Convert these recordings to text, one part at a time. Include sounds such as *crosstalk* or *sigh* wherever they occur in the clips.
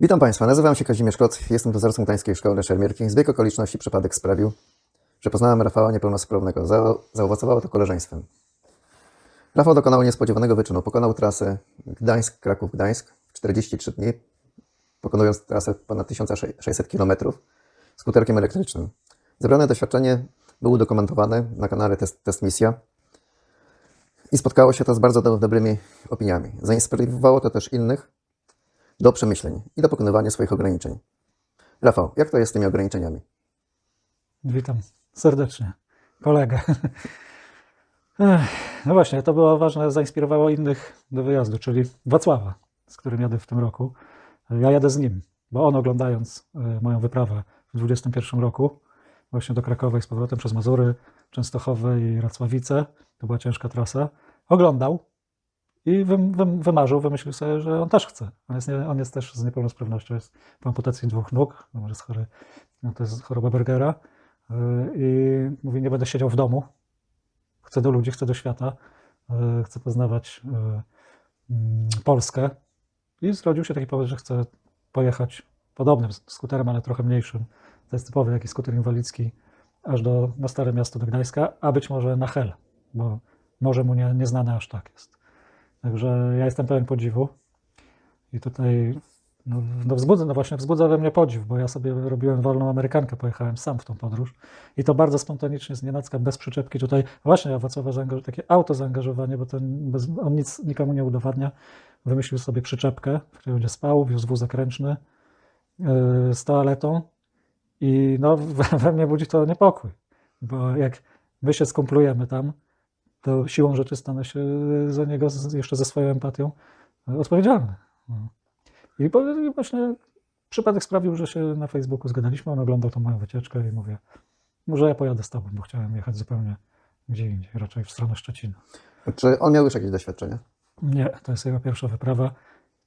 Witam Państwa, nazywam się Kazimierz Kot, jestem dozorcą Gdańskiej Szkoły Szermierki. Zbieg okoliczności przypadek sprawił, że poznałem Rafała niepełnosprawnego. Za, zaowocowało to koleżeństwem. Rafał dokonał niespodziewanego wyczynu. Pokonał trasę Gdańsk-Kraków-Gdańsk w 43 dni, pokonując trasę ponad 1600 km skuterkiem elektrycznym. Zebrane doświadczenie było udokumentowane na kanale Test, Test Misja i spotkało się to z bardzo do, dobrymi opiniami. Zainspirowało to też innych do przemyśleń i do pokonywania swoich ograniczeń. Rafał, jak to jest z tymi ograniczeniami? Witam serdecznie kolegę. Ech, No właśnie, to było ważne, zainspirowało innych do wyjazdu, czyli Wacława, z którym jadę w tym roku. Ja jadę z nim, bo on oglądając e, moją wyprawę w 2021 roku, właśnie do Krakowa i z powrotem przez Mazury, Częstochowę i Racławice, to była ciężka trasa, oglądał i wym, wym, wymarzył, wymyślił sobie, że on też chce. On jest, nie, on jest też z niepełnosprawnością, jest po amputacji dwóch nóg, no, jest chory, no, to jest choroba Bergera yy, i mówi, nie będę siedział w domu, chcę do ludzi, chcę do świata, yy, chcę poznawać yy, mm, Polskę i zrodził się taki pomysł, że chce pojechać podobnym skuterem, ale trochę mniejszym. To jest typowy taki skuter inwalidzki, aż do, na Stare Miasto do Gdańska, a być może na Hel, bo może mu nie, nieznane aż tak jest. Także ja jestem pełen podziwu. I tutaj no, no, wzbudza, no właśnie wzbudza we mnie podziw, bo ja sobie robiłem wolną Amerykankę, pojechałem sam w tą podróż i to bardzo spontanicznie, z nienacka, bez przyczepki tutaj. Właśnie Wacława zaangaż- takie auto zaangażowanie, bo to bez, on nic nikomu nie udowadnia. Wymyślił sobie przyczepkę, w której będzie spał, wiózł wózek ręczny yy, z toaletą i no, we, we mnie budzi to niepokój, bo jak my się skumplujemy tam, to siłą rzeczy stanę się za niego jeszcze ze swoją empatią e, odpowiedzialny. No. I właśnie przypadek sprawił, że się na Facebooku zgadaliśmy. On oglądał tą moją wycieczkę i mówię, może ja pojadę z tobą, bo chciałem jechać zupełnie gdzie indziej, raczej w stronę Szczecina. Czy on miał już jakieś doświadczenie? Nie, to jest jego pierwsza wyprawa.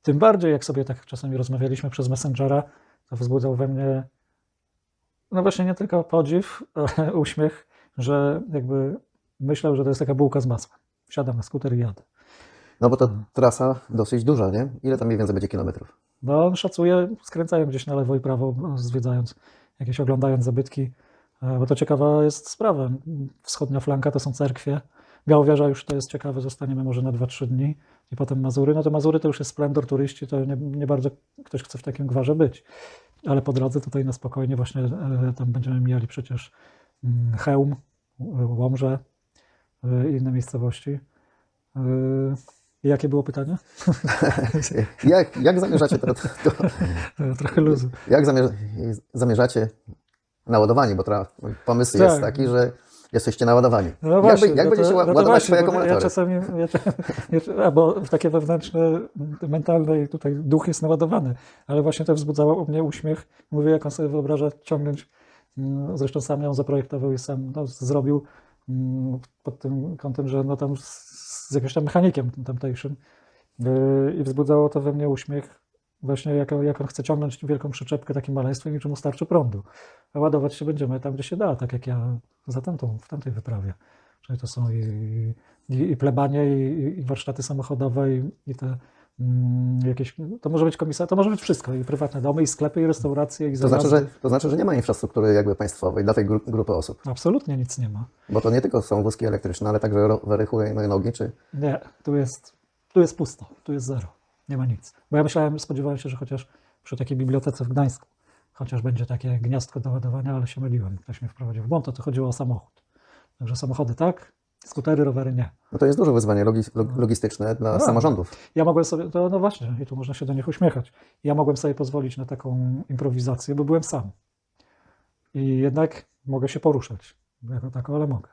Tym bardziej, jak sobie tak czasami rozmawialiśmy przez Messengera, to wzbudzał we mnie, no właśnie nie tylko podziw, ale *laughs* uśmiech, że jakby myślał, że to jest taka bułka z masłem. Wsiadam na skuter i jadę. No bo to trasa dosyć duża, nie? Ile tam mniej więcej będzie kilometrów? No, on szacuje, skręcają gdzieś na lewo i prawo, zwiedzając, jakieś oglądając zabytki, e, bo to ciekawa jest sprawa. Wschodnia flanka to są cerkwie. Białowiarza już to jest ciekawe, zostaniemy może na 2-3 dni i potem Mazury. No to Mazury to już jest splendor turyści, to nie, nie bardzo ktoś chce w takim gwarze być. Ale po drodze tutaj na spokojnie właśnie e, tam będziemy mijali przecież mm, Chełm, e, Łomże inne miejscowości. E, i Jakie było pytanie? *laughs* Jak, jak zamierzacie to, to, Trochę luzu. jak zamierza, zamierzacie naładowanie? Bo tra, pomysł jest Tak. taki, że jesteście naładowani. No właśnie, jak jak no będziecie ła- no to ładować właśnie, swoje bo Ja akumulatory? czasami, ja, w takie wewnętrzne, mentalne tutaj duch jest naładowany, ale właśnie to wzbudzało u mnie uśmiech. Mówię, jak on sobie wyobraża ciągnąć, mm, zresztą sam ją zaprojektował i sam no, zrobił pod tym kątem, że no tam z, jakimś tam mechanikiem tamtejszym Yy, i wzbudzało to we mnie uśmiech właśnie jak, jak on chce ciągnąć wielką przyczepkę takim maleństwem i czemu starczy prądu. A ładować się będziemy tam, gdzie się da, tak jak ja za tamtą, w tamtej wyprawie. Czyli to są i, i, i plebanie, i, i warsztaty samochodowe, i, i te mm, jakieś, to może być komisarz, to może być wszystko, i prywatne domy, i sklepy, i restauracje, i To znaczy, że, to znaczy, że nie ma infrastruktury jakby państwowej dla tej gru, grupy osób. Absolutnie nic nie ma. Bo to nie tylko są wózki elektryczne, ale także rowery hulajnogi, czy Nie, tu jest, tu jest pusto, tu jest zero, nie ma nic. Bo ja myślałem, spodziewałem się, że chociaż przy takiej bibliotece w Gdańsku, chociaż będzie takie gniazdko do ładowania, ale się myliłem, ktoś mnie wprowadził w błąd, to, to chodziło o samochód. Także samochody tak, skutery, rowery nie. No to jest duże wyzwanie logi, log- logistyczne dla No. samorządów. Ja mogłem sobie, to no właśnie, i tu można się do nich uśmiechać. Ja mogłem sobie pozwolić na taką improwizację, bo byłem sam. I jednak mogę się poruszać, jako tako, ale mogę.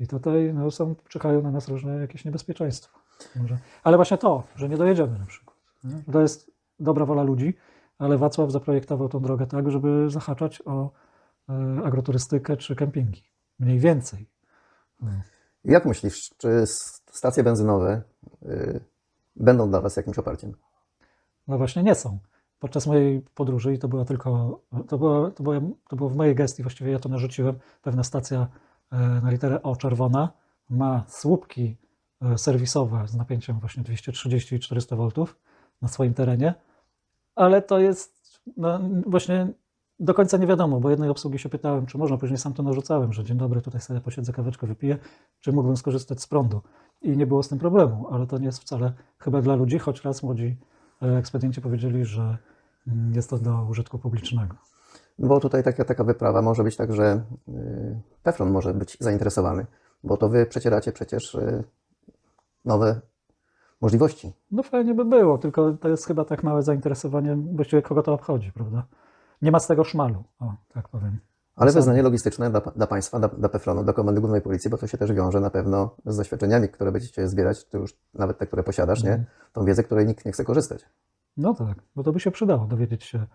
I tutaj no, są, czekają na nas różne jakieś niebezpieczeństwa. Może. Ale właśnie to, że nie dojedziemy na przykład. nie? To jest dobra wola ludzi, ale Wacław zaprojektował tą drogę tak, żeby zahaczać o e, agroturystykę czy kempingi. Mniej więcej. Jak myślisz, czy stacje benzynowe y, będą dla Was jakimś oparciem? No właśnie nie są. Podczas mojej podróży, i to była tylko, to było, to było, to było w mojej gestii, właściwie ja to narzuciłem, pewna stacja e, na literę O czerwona ma słupki e, serwisowe z napięciem właśnie 230 i 400 V na swoim terenie, ale to jest no, właśnie do końca nie wiadomo, bo jednej obsługi się pytałem, czy można, później sam to narzucałem, że dzień dobry, tutaj sobie posiedzę, kaweczkę wypiję, czy mógłbym skorzystać z prądu. I nie było z tym problemu, ale to nie jest wcale chyba dla ludzi, choć raz młodzi e, ekspedienci powiedzieli, że mm, jest to do użytku publicznego. Bo tutaj taka, taka wyprawa może być tak, że y, Teflon może być zainteresowany, bo to wy przecieracie przecież y, nowe możliwości. No fajnie by było, tylko to jest chyba tak małe zainteresowanie, właściwie kogo to obchodzi, prawda? Nie ma z tego szmalu, o, tak powiem. Ale wyznanie logistyczne dla, dla państwa, dla, dla Peflonu, dla Komendy Głównej Policji, bo to się też wiąże na pewno z doświadczeniami, które będziecie zbierać, to już nawet te, które posiadasz, nie? Tą wiedzę, której nikt nie chce korzystać. No tak, bo to by się przydało dowiedzieć się,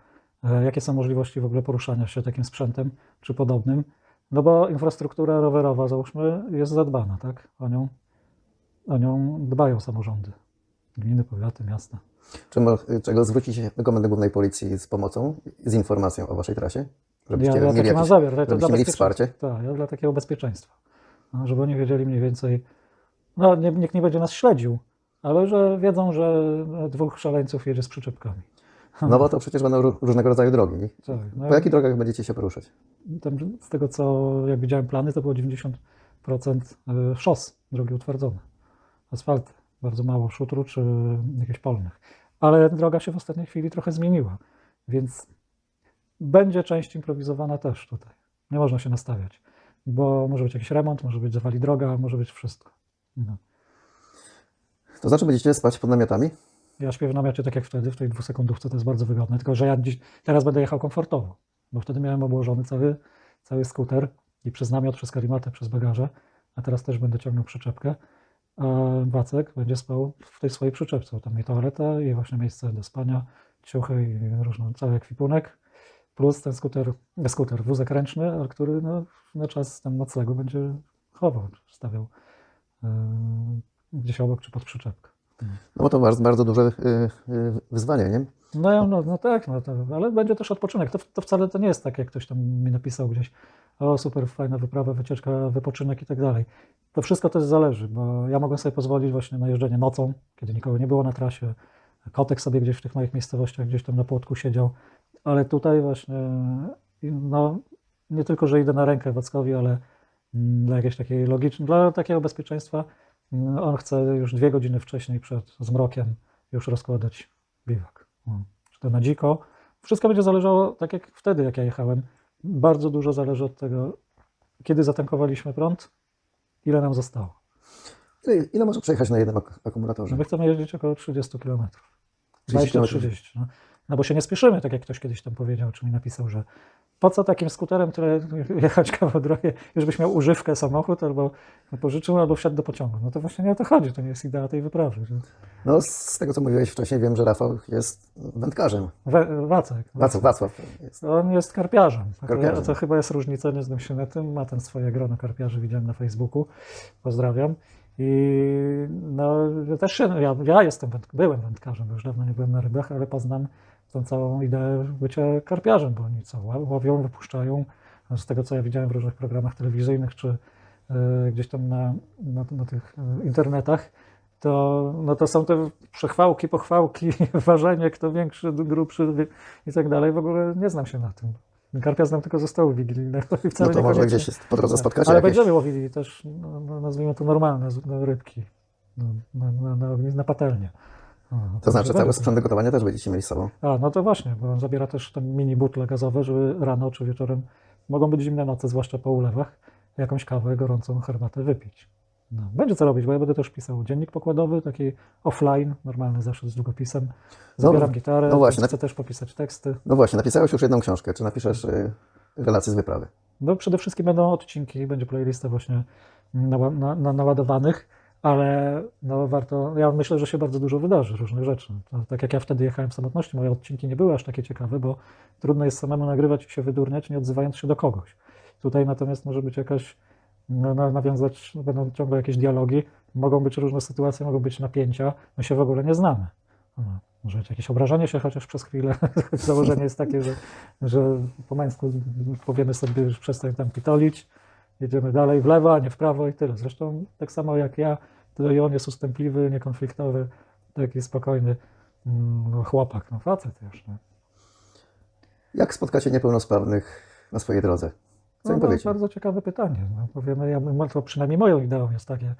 e, jakie są możliwości w ogóle poruszania się takim sprzętem czy podobnym. No bo infrastruktura rowerowa, załóżmy, jest zadbana, tak? O nią, o nią dbają samorządy. Gminy, powiaty, miasta. Czy mo- czego zwrócić się do Komendy Głównej Policji z pomocą, z informacją o waszej trasie? Żebyście ja mieli, jakieś, zamiar, żebyście mieli wsparcie? Tak, ja dla takiego bezpieczeństwa. No, żeby oni wiedzieli mniej więcej, no nie, nikt nie będzie nas śledził, ale że wiedzą, że dwóch szaleńców jedzie z przyczepkami. *laughs* No bo to przecież będą ró- różnego rodzaju drogi. Tak, no, Po jakich drogach będziecie się poruszać? tam, z tego co jak widziałem plany, to było 90% y, szos, drogi utwardzone, asfalty, bardzo mało szutru czy jakichś polnych. Ale droga się w ostatniej chwili trochę zmieniła, więc będzie część improwizowana też tutaj. Nie można się nastawiać, bo może być jakiś remont, może być zawali droga, może być wszystko. No. To znaczy będziecie spać pod namiotami? Ja śpię w namiocie tak jak wtedy, w tej dwusekundówce, to jest bardzo wygodne, tylko że ja dziś, teraz będę jechał komfortowo, bo wtedy miałem obłożony cały, cały skuter i przez namiot, przez karimatę, przez bagaże, a teraz też będę ciągnął przyczepkę, a Wacek będzie spał w tej swojej przyczepce, tam i toaleta i właśnie miejsce do spania, ciuchy i różny, cały ekwipunek, plus ten skuter, skuter, wózek ręczny, ale który no, na czas tam noclegu będzie chował, stawiał yy, gdzieś obok czy pod przyczepkę. No bo to bardzo, bardzo duże y, y, wyzwanie, nie? No, no, no tak, no, to, ale będzie też odpoczynek. To, to wcale to nie jest tak, jak ktoś tam mi napisał gdzieś, o super, fajna wyprawa, wycieczka, wypoczynek i tak dalej. To wszystko też zależy, bo ja mogę sobie pozwolić właśnie na jeżdżenie nocą, kiedy nikogo nie było na trasie. Kotek sobie gdzieś w tych moich miejscowościach, gdzieś tam na płotku siedział, ale tutaj właśnie, no, nie tylko, że idę na rękę Wackowi, ale mm, dla jakiejś takiej logicznej, dla takiego bezpieczeństwa, mm, on chce już dwie godziny wcześniej przed zmrokiem już rozkładać biwak. Czy to na dziko. Wszystko będzie zależało, tak jak wtedy, jak ja jechałem. Bardzo dużo zależy od tego, kiedy zatankowaliśmy prąd, ile nam zostało. Ile, ile może przejechać na jednym ak- akumulatorze? My chcemy jeździć około 30 km. 30 kilometrów. 20-30. No. No bo się nie spieszymy, tak jak ktoś kiedyś tam powiedział, czy mi napisał, że po co takim skuterem tyle *laughs* jechać kawał drogi, już byś miał używkę samochód, albo pożyczył, albo wsiadł do pociągu. No to właśnie nie o to chodzi, to nie jest idea tej wyprawy. No z tego, co mówiłeś wcześniej, wiem, że Rafał jest wędkarzem. We, Wacek. Wacław, Wacław jest. On jest karpiarzem. Karpiarzem. To, to chyba jest różnica, nie znam się na tym. Ma ten swoje grono karpiarzy, widziałem na Facebooku. Pozdrawiam. I no, też się, ja, ja jestem, byłem wędkarzem, już dawno nie byłem na rybach, ale poznam tą całą ideę bycia karpiarzem, bo oni co, łowią, wypuszczają. Z tego, co ja widziałem w różnych programach telewizyjnych, czy e, gdzieś tam na, na, na tych e, internetach, to, no to są te przechwałki, pochwałki, *laughs* ważenie, kto większy, grubszy i tak dalej. W ogóle nie znam się na tym. Karpia znam tylko ze stołu wigilijnego i wcale No to może gdzieś po drodze tak. spotkacie Ale jakieś... będziemy łowili też, no, no, nazwijmy to normalne, no, rybki na, na, na, na patelnię. O, To znaczy cały sprzęt do gotowania też będziecie mieli z sobą. A, no to właśnie, bo on zabiera też te mini butle gazowe, żeby rano czy wieczorem, mogą być zimne noce, zwłaszcza po ulewach, jakąś kawę, gorącą herbatę wypić. No, będzie co robić, bo ja będę też pisał dziennik pokładowy, taki offline, normalny zeszyt z długopisem. Zabieram gitarę, no właśnie, chcę też popisać teksty. No właśnie, napisałeś już jedną książkę. Czy napiszesz y, relacje z wyprawy? No przede wszystkim będą odcinki, będzie playlista właśnie na, na, na, naładowanych, ale no warto, ja myślę, że się bardzo dużo wydarzy różnych rzeczy. To, tak jak ja wtedy jechałem samotności, moje odcinki nie były aż takie ciekawe, bo trudno jest samemu nagrywać i się wydurniać, nie odzywając się do kogoś. Tutaj natomiast może być jakaś, no, na- nawiązać, no, będą ciągle jakieś dialogi, mogą być różne sytuacje, mogą być napięcia, my się w ogóle nie znamy. No, może jakieś obrażenie się chociaż przez chwilę. *laughs* Założenie jest takie, że, że po męsku powiemy sobie, już przestań tam pitolić, jedziemy dalej w lewo, a nie w prawo i tyle. Zresztą tak samo jak ja, to i on jest ustępliwy, niekonfliktowy, taki spokojny. mm, chłopak, no facet już. Jak spotkacie niepełnosprawnych na swojej drodze? Co im No, to bardzo ciekawe pytanie. No, powiemy, ja, to przynajmniej moją ideą jest takie,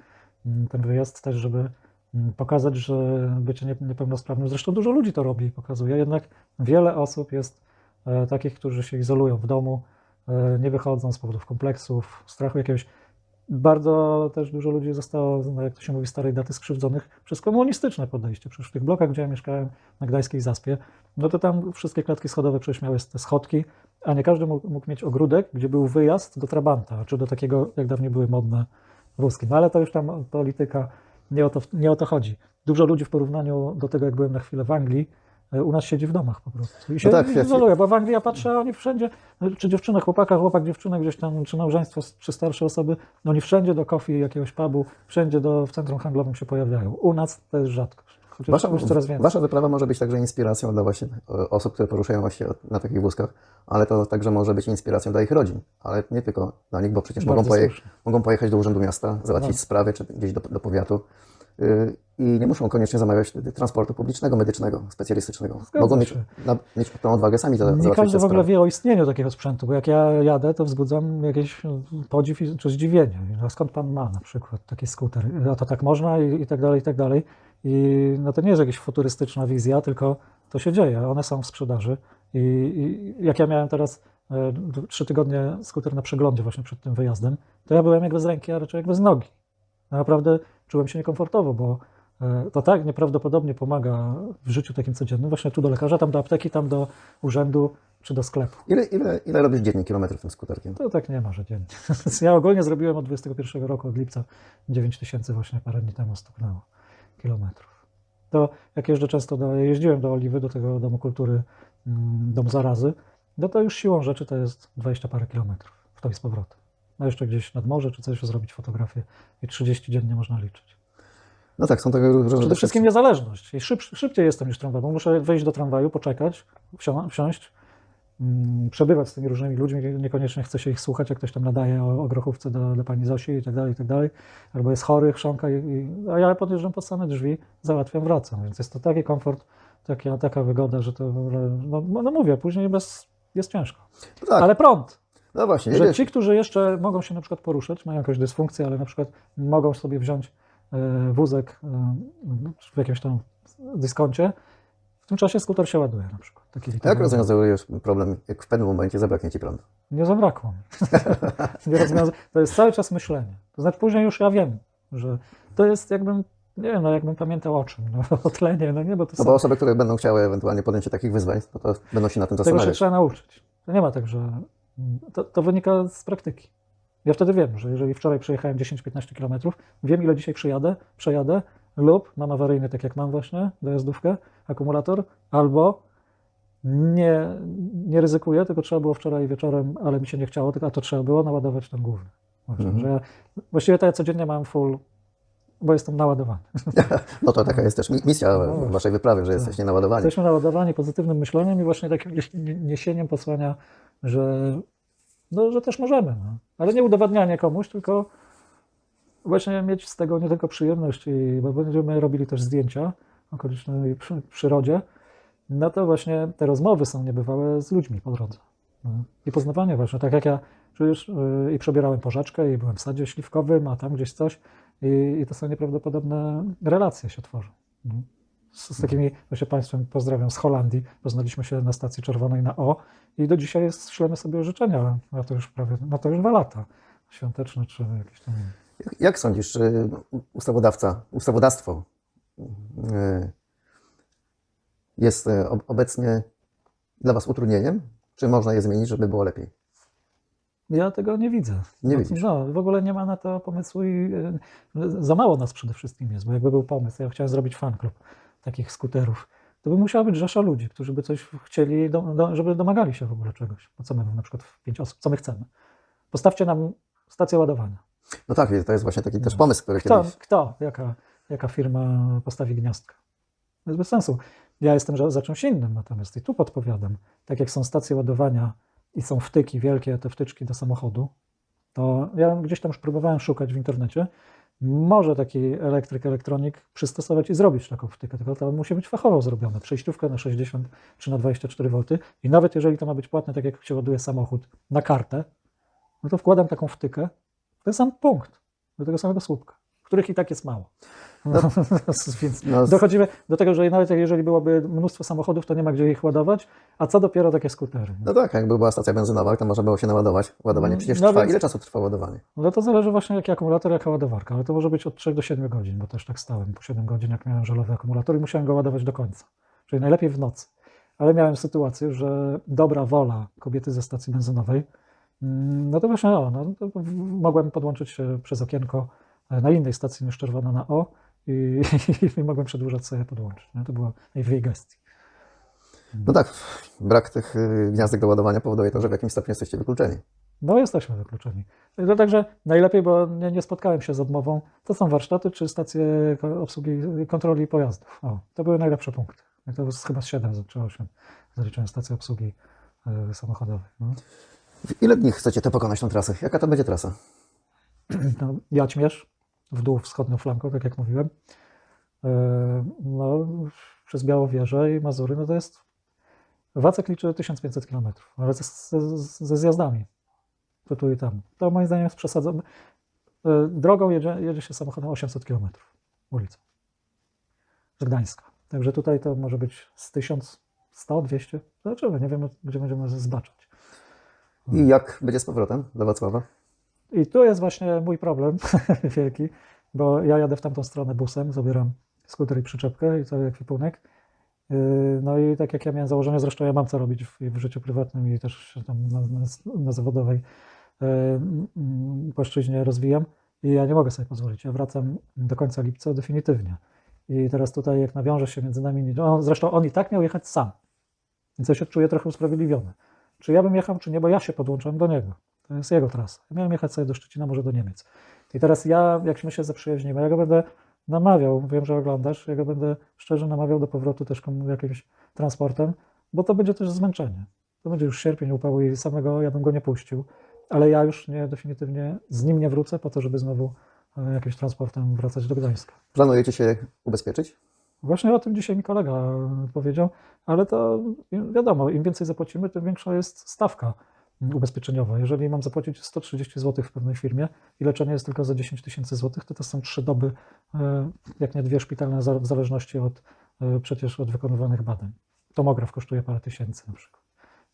mm, ten wyjazd też, żeby mm, pokazać, że bycie nie- niepełnosprawnym, zresztą dużo ludzi to robi i pokazuje, jednak wiele osób jest e, takich, którzy się izolują w domu, nie wychodzą z powodów kompleksów, strachu jakiegoś. Bardzo też dużo ludzi zostało, no, jak to się mówi, starej daty skrzywdzonych przez komunistyczne podejście. Przecież w tych blokach, gdzie ja mieszkałem na Gdańskiej Zaspie, no to tam wszystkie klatki schodowe przecież miały te schodki, a nie każdy mógł, mógł mieć ogródek, gdzie był wyjazd do Trabanta, czy do takiego, jak dawniej były modne wózki. No ale to już tam polityka, nie o to, nie o to chodzi. Dużo ludzi w porównaniu do tego, jak byłem na chwilę w Anglii, e, u nas siedzi w domach po prostu. I się tak, ja- izoluje, bo w Anglii ja patrzę, a oni wszędzie, no, czy dziewczyna, chłopaka, chłopak, dziewczyna gdzieś tam, czy małżeństwo, czy starsze osoby, no oni wszędzie do coffee, jakiegoś pubu, wszędzie do, w centrum handlowym się pojawiają. U nas to jest rzadkość. Wasza, już coraz więcej. wasza wyprawa może być także inspiracją dla właśnie e, osób, które poruszają się na takich wózkach, ale to także może być inspiracją dla ich rodzin, ale nie tylko dla nich, bo przecież mogą, poje, mogą pojechać do Urzędu Miasta, załatwić No. sprawy, czy gdzieś do, do powiatu i nie muszą koniecznie zamawiać transportu publicznego, medycznego, specjalistycznego. Zgadza mogą mieć, na, mieć tą odwagę sami za, Nie każdy w ogóle wie o istnieniu takiego sprzętu, bo jak ja jadę, to wzbudzam jakieś podziw czy zdziwienie. No skąd pan ma na przykład taki skuter? A to tak można i, i tak dalej, i tak dalej. I no to nie jest jakaś futurystyczna wizja, tylko to się dzieje. One są w sprzedaży. I, i jak ja miałem teraz e, trzy tygodnie skuter na przeglądzie właśnie przed tym wyjazdem, to ja byłem jak bez ręki, a raczej jak bez nogi. Naprawdę czułem się niekomfortowo, bo e, to tak nieprawdopodobnie pomaga w życiu takim codziennym, właśnie tu do lekarza, tam do apteki, tam do urzędu czy do sklepu. Ile, ile, ile robisz dziennie kilometrów tym skuterkiem? To tak nie ma, że dziennie. *laughs* Ja ogólnie zrobiłem od 21 roku, od lipca 9 tysięcy właśnie parę dni temu stuknęło kilometrów. To jak jeżdżę często, do, jeździłem do Oliwy, do tego Domu Kultury, mm, Dom Zarazy, no to już siłą rzeczy to jest 20 parę kilometrów w to i z powrotem. No jeszcze gdzieś nad morze czy coś zrobić fotografię i 30 dziennie można liczyć. No tak, są tego różne Przede wszystkim niezależność. I szyb, szybciej jestem niż tramwaj, bo muszę wejść do tramwaju, poczekać, wsią- wsiąść, mm, przebywać z tymi różnymi ludźmi, niekoniecznie chce się ich słuchać, jak ktoś tam nadaje o, o grochówce do, do pani Zosi i tak dalej, i tak dalej, albo jest chory, chrząka, i, i, a ja podjeżdżam pod same drzwi, załatwiam, wracam, więc jest to taki komfort, taka, taka wygoda, że to, no, no mówię, później bez, jest ciężko. No tak, Ale prąd, no właśnie, że jedziesz, ci, którzy jeszcze mogą się na przykład poruszać, mają jakąś dysfunkcję, ale na przykład mogą sobie wziąć e, wózek e, w jakimś tam dyskoncie, w tym czasie skuter się ładuje na przykład. Taki jak rozwiązujesz problem, jak w pewnym momencie zabraknie ci prądu? Nie zabrakło *laughs* nie rozwiąza- to jest cały czas myślenie. To znaczy później już ja wiem, że to jest jakbym, nie wiem, no jakbym pamiętał o czym, no, *laughs* o tlenie, no nie, bo to No są, bo osoby, które będą chciały ewentualnie podjęcie takich wyzwań, no to będą się na tym tego się zastanawiać. trzeba nauczyć. To nie ma tak, że to, to wynika z praktyki. Ja wtedy wiem, że jeżeli wczoraj przejechałem 10-15 km, wiem ile dzisiaj przyjadę, przejadę lub mam awaryjny, tak jak mam właśnie, dojazdówkę, akumulator, albo nie, nie ryzykuję, tylko trzeba było wczoraj wieczorem, ale mi się nie chciało, tylko a to trzeba było naładować ten główny. Właśnie, Mhm. ja, właściwie to ja codziennie mam full, bo jestem naładowany. *laughs* No to taka jest też mi- misja No waszej wyprawy, że jesteście naładowani. Jesteśmy naładowani pozytywnym myśleniem i właśnie takim nie- niesieniem posłania, że, no, że też możemy. No. Ale nie udowadnianie komuś, tylko właśnie mieć z tego nie tylko przyjemność, i, bo będziemy robili też zdjęcia okolicznej przy, przyrodzie, no to właśnie te rozmowy są niebywałe z ludźmi po drodze. No. I poznawanie właśnie, tak jak ja przecież yy, i przebierałem porzeczkę i byłem w sadzie śliwkowym, a tam gdzieś coś i, i to są nieprawdopodobne relacje się tworzą. No z, z takimi właśnie Państwem pozdrawiam z Holandii. Poznaliśmy się na stacji czerwonej na O i do dzisiaj jest, ślemy sobie życzenia. No to już prawie, no to już dwa lata. Świąteczne czy jakieś tam. Jak, jak sądzisz, czy ustawodawca, ustawodawstwo y, jest y, ob- obecnie dla was utrudnieniem? Czy można je zmienić, żeby było lepiej? Ja tego nie widzę. Nie no, widzisz. No, w ogóle nie ma na to pomysłu i y, za mało nas przede wszystkim jest, bo jakby był pomysł, ja chciałem zrobić fan klub takich skuterów, to by musiała być rzesza ludzi, którzy by coś chcieli, do, do, żeby domagali się w ogóle czegoś. Bo co my na przykład w pięć osób, co my chcemy? Postawcie nam stację ładowania. No tak, to jest właśnie taki też pomysł, który Kto, kiedyś... kto jaka, jaka firma postawi gniazdka? To jest bez sensu. Ja jestem za czymś innym natomiast i tu podpowiadam. Tak jak są stacje ładowania i są wtyki wielkie, te wtyczki do samochodu, to ja gdzieś tam już próbowałem szukać w internecie może taki elektryk, elektronik przystosować i zrobić taką wtykę, tylko to musi być fachowo zrobione. Przejściówka na 60 czy na 24 V i nawet jeżeli to ma być płatne, tak jak się ładuje samochód, na kartę, no to wkładam taką wtykę, ten sam punkt, do tego samego słupka, których i tak jest mało. No, *laughs* więc No, dochodzimy do tego, że nawet jeżeli byłoby mnóstwo samochodów, to nie ma gdzie ich ładować, a co dopiero takie skutery. no tak, jakby była stacja benzynowa, to można było się naładować. Ładowanie przecież No trwa. więc- Ile czasu trwa ładowanie? No to zależy właśnie jaki akumulator, jaka ładowarka, ale to może być od 3 do 7 godzin, bo też tak stałem po 7 godzin, jak miałem żelowy akumulator i musiałem go ładować do końca, czyli najlepiej w nocy. Ale miałem sytuację, że dobra wola kobiety ze stacji benzynowej, mm, no to właśnie o, no, to mogłem podłączyć się przez okienko na innej stacji niż czerwona na O i, *laughs* i mogłem przedłużać sobie podłączyć. Nie? To była w jej gestii. No tak, brak tych y, gniazdek do ładowania powoduje to, że w jakimś stopniu jesteście wykluczeni. No, jesteśmy wykluczeni. No, także najlepiej, bo nie, nie spotkałem się z odmową, to są warsztaty czy stacje obsługi kontroli pojazdów. O, to były najlepsze punkty. To jest chyba z 7 czy 8 zaliczyłem stację obsługi e, samochodowej. No. W ile dni chcecie to pokonać tą trasę? Jaka to będzie trasa? No, Jaćmierz, w dół wschodnią flanką, tak jak mówiłem. E, No, przez Białowieżę i Mazury, no to jest Wacek liczy 1500 km, ale ze, ze, zjazdami. To tu i tam. To moim zdaniem jest przesadzone. E, Drogą jedzie, jedzie się samochodem 800 km ulicą z Gdańska. Także tutaj to może być z 1100, 200. Zobaczymy, nie wiemy, gdzie będziemy zbaczać. I jak będzie z powrotem do Wacława? I tu jest właśnie mój problem *laughs* wielki, bo ja jadę w tamtą stronę busem, zabieram skuter i przyczepkę i cały ekwipunek. Yy, No i tak jak ja miałem założenie, zresztą ja mam co robić w, w życiu prywatnym i też się tam na, na, na zawodowej yy, mm, płaszczyźnie rozwijam i ja nie mogę sobie pozwolić. Ja wracam do końca lipca definitywnie. I teraz tutaj jak nawiąże się między nami, no, zresztą on i tak miał jechać sam, więc ja się czuję trochę usprawiedliwiony. Czy ja bym jechał, czy nie, bo ja się podłączam do niego. To jest jego trasa. Ja miałem jechać sobie do Szczecina, może do Niemiec. I teraz ja, jak my się zaprzyjaźnimy, ja go będę namawiał, wiem, że oglądasz, ja go będę szczerze namawiał do powrotu też jakimś transportem, bo to będzie też zmęczenie. To będzie już sierpień, upał i samego ja bym go nie puścił, ale ja już nie, definitywnie z nim nie wrócę po to, żeby znowu e, jakimś transportem wracać do Gdańska. Planujecie się ubezpieczyć? Właśnie o tym dzisiaj mi kolega powiedział, ale to wiadomo, im więcej zapłacimy, tym większa jest stawka ubezpieczeniowa. Jeżeli mam zapłacić 130 zł w pewnej firmie i leczenie jest tylko za 10 tysięcy złotych, to to są trzy doby, e, jak nie dwie szpitalne, w zależności od e, przecież od wykonywanych badań. Tomograf kosztuje parę tysięcy na przykład.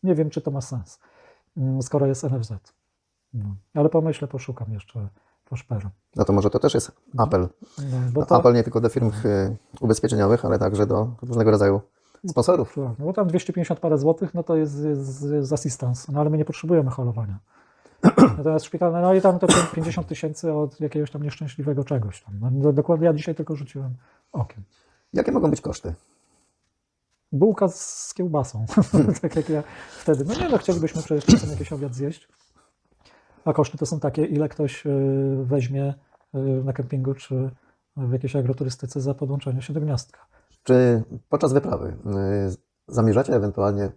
Nie wiem, czy to ma sens, mm, skoro jest NFZ. No. Ale pomyślę, poszukam jeszcze, poszperam. No to może to też jest apel. No, No, to- apel nie tylko do firm y, ubezpieczeniowych, ale także do różnego rodzaju sponsorów. Tak, no bo tam 250 parę złotych, no to jest, jest, jest asystans, no ale my nie potrzebujemy holowania. *clears throat* Natomiast szpitalne, no i tam to 50 tysięcy od jakiegoś tam nieszczęśliwego czegoś tam. No, do- dokładnie ja dzisiaj tylko rzuciłem okiem. Jakie mogą być koszty? Bułka z kiełbasą, *laughs* tak jak ja wtedy. No nie no, chcielibyśmy przecież czasem jakiś obiad zjeść. A koszty to są takie, ile ktoś y, weźmie y, na kempingu czy w jakiejś agroturystyce za podłączenie się do gniazdka. Czy podczas wyprawy y, zamierzacie ewentualnie,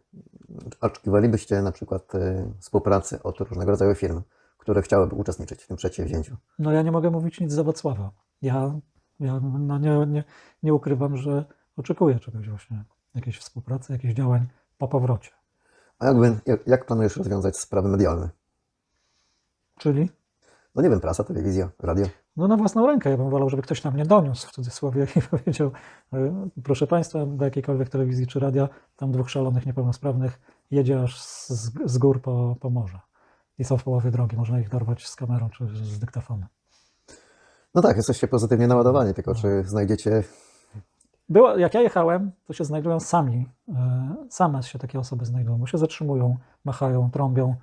oczekiwalibyście na przykład y, współpracy od różnego rodzaju firm, które chciałyby uczestniczyć w tym przedsięwzięciu? No ja nie mogę mówić nic za Wacława. Ja, ja no nie, nie, nie ukrywam, że oczekuję czegoś właśnie, jakiejś współpracy, jakichś działań po powrocie. A jakby, jak, jak planujesz rozwiązać sprawy medialne? Czyli No nie wiem, prasa, telewizja, radio. No na własną rękę. Ja bym wolał, żeby ktoś na mnie doniósł w cudzysłowie i *laughs* powiedział, e, proszę Państwa, do jakiejkolwiek telewizji czy radia, tam dwóch szalonych niepełnosprawnych jedzie aż z, z- gór po, po morze. I są w połowie drogi, można ich dorwać z kamerą czy z dyktafonem. No tak, jesteście pozytywnie naładowani, tylko czy znajdziecie Było, jak ja jechałem, to się znajdują sami, e, same się takie osoby znajdują, bo się zatrzymują, machają, trąbią,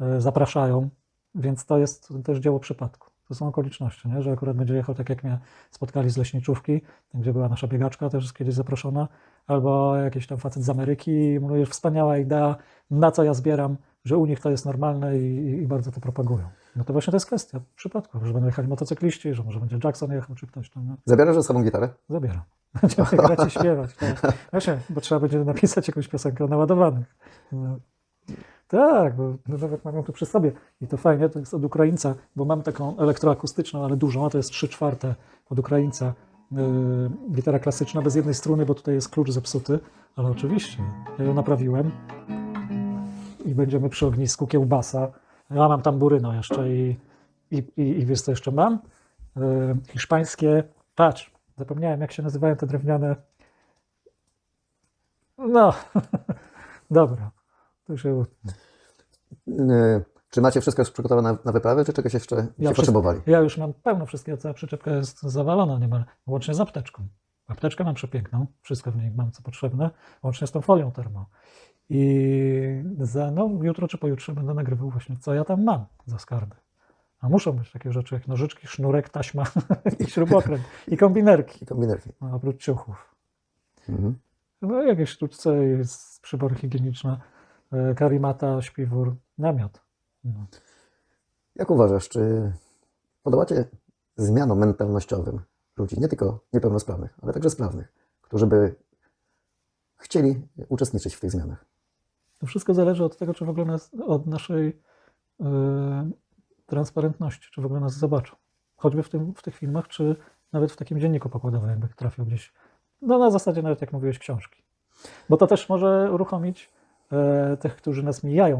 e, zapraszają, więc to jest też dzieło przypadku. To są okoliczności, nie? że akurat będzie jechał tak jak mnie spotkali z leśniczówki, gdzie była nasza biegaczka też kiedyś zaproszona, albo jakiś tam facet z Ameryki i mówisz, wspaniała idea, na co ja zbieram, że u nich to jest normalne i, i bardzo to propagują. No to właśnie to jest kwestia przypadku, że będą jechali motocykliści, że może będzie Jackson jechał, czy ktoś tam. No. Zabierasz ze sobą gitarę? Zabieram. *laughs* Będziemy *laughs* grać i śpiewać. Tak. Właśnie, bo trzeba będzie napisać jakąś piosenkę o naładowanych. No. Tak, bo no nawet mam ją tu przy sobie i to fajnie, to jest od Ukraińca, bo mam taką elektroakustyczną, ale dużą, a to jest 3 czwarte od Ukraińca. Yy, gitara klasyczna bez jednej struny, bo tutaj jest klucz zepsuty, ale oczywiście, ja ją naprawiłem i będziemy przy ognisku kiełbasa. Ja mam tamburyno jeszcze i, i, i, i wiesz co jeszcze mam? Yy, hiszpańskie, patrz, zapomniałem jak się nazywają te drewniane. No, *laughs* dobra. Yy, Czy macie wszystko już przygotowane na, na wyprawę, czy czegoś jeszcze Ja wszystko- potrzebowali? Ja już mam pełno wszystkiego, cała przyczepka jest zawalona niemal, łącznie z apteczką. Apteczkę mam przepiękną, wszystko w niej mam co potrzebne, łącznie z tą folią termo. I za, no, jutro czy pojutrze będę nagrywał właśnie, co ja tam mam za skarby. A muszą być takie rzeczy jak nożyczki, sznurek, taśma *laughs* i śrubokręt i kombinerki, I kombinerki. no, oprócz ciuchów. Mhm. No jakieś sztuczce, jest przybory higieniczne, e, karimata, śpiwór, namiot. No. Jak uważasz, czy podobacie zmianom mentalnościowym ludzi, nie tylko niepełnosprawnych, ale także sprawnych, którzy by chcieli uczestniczyć w tych zmianach? To wszystko zależy od tego, czy w ogóle nas, od naszej e, transparentności, czy w ogóle nas zobaczą. Choćby w, tym, w tych filmach, czy nawet w takim dzienniku pokładowym, jakby trafił gdzieś. No na zasadzie nawet jak mówiłeś, książki. Bo to też może uruchomić e, tych, którzy nas mijają